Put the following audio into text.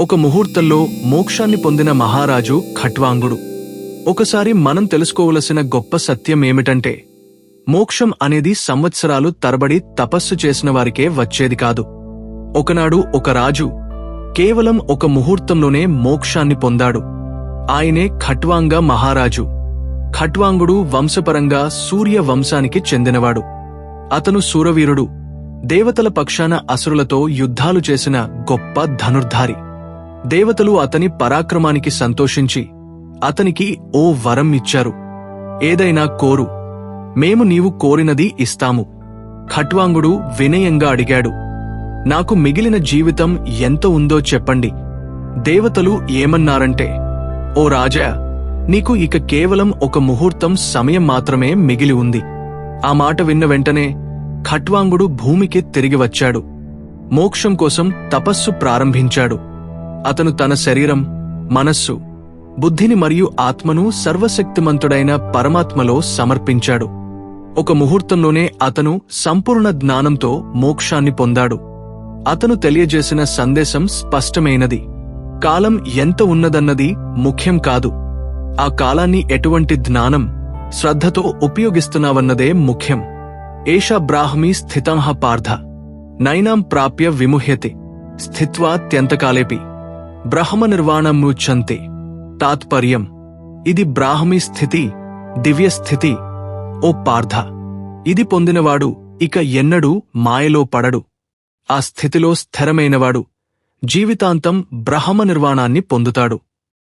ఒక ముహూర్తంలో మోక్షాన్ని పొందిన మహారాజు ఖట్వాంగుడు. ఒకసారి మనం తెలుసుకోవలసిన గొప్ప సత్యం ఏమిటంటే మోక్షం అనేది సంవత్సరాలు తరబడి తపస్సు చేసిన వారికే వచ్చేది కాదు. ఒకనాడు ఒక రాజు కేవలం ఒక ముహూర్తంలోనే మోక్షాన్ని పొందాడు. ఆయనే ఖట్వాంగ మహారాజు. ఖట్వాంగుడు వంశపరంగా సూర్య వంశానికి చెందినవాడు. అతను సూరవీరుడు దేవతల పక్షాన అసురులతో యుద్ధాలు చేసిన గొప్ప ధనుర్ధారి. దేవతలు అతని పరాక్రమానికి సంతోషించి అతనికి ఓ వరం ఇచ్చారు. ఏదైనా కోరు. మేము నీవు కోరినది ఇస్తాము. ఖట్వాంగుడు వినయంగా అడిగాడు. నాకు మిగిలిన జీవితం ఎంత ఉందో చెప్పండి. దేవతలు ఏమన్నారంటే ఓ రాజా నీకు ఇక కేవలం ఒక ముహూర్తం సమయం మాత్రమే మిగిలి ఉంది. ఆ మాట విన్న వెంటనే ఖట్వాంగుడు భూమికి తిరిగి వచ్చాడు. మోక్షం కోసం తపస్సు ప్రారంభించాడు. అతను తన శరీరం మనస్సు బుద్ధిని మరియు ఆత్మను సర్వశక్తిమంతుడైన పరమాత్మలో సమర్పించాడు. ఒక ముహూర్తంలోనే అతను సంపూర్ణ జ్ఞానంతో మోక్షాన్ని పొందాడు. అతను తెలియజేసిన సందేశం స్పష్టమైనది. కాలం ఎంత ఉన్నదన్నది ముఖ్యం కాదు. ఆ కాలాన్ని ఎటువంటి జ్ఞానం శ్రద్ధతో ఉపయోగిస్తున్నావన్నదే ముఖ్యం. ఏషా బ్రాహ్మీ స్థితంహ పార్థ. నైనాం ప్రాప్య విముహ్యతే. స్థిత్వాత్యంతకాలేపి. బ్రహ్మ నిర్వాణమృచ్చంతే తాత్పర్యం. ఇది బ్రాహ్మీ స్థితి దివ్య స్థితి ఓ పార్థ. ఇది పొందినవాడు ఇక ఎన్నడూ మాయలో పడడు. ఆ స్థితిలో స్థిరమైనవాడు జీవితాంతం బ్రహ్మ నిర్వాణాన్ని పొందుతాడు.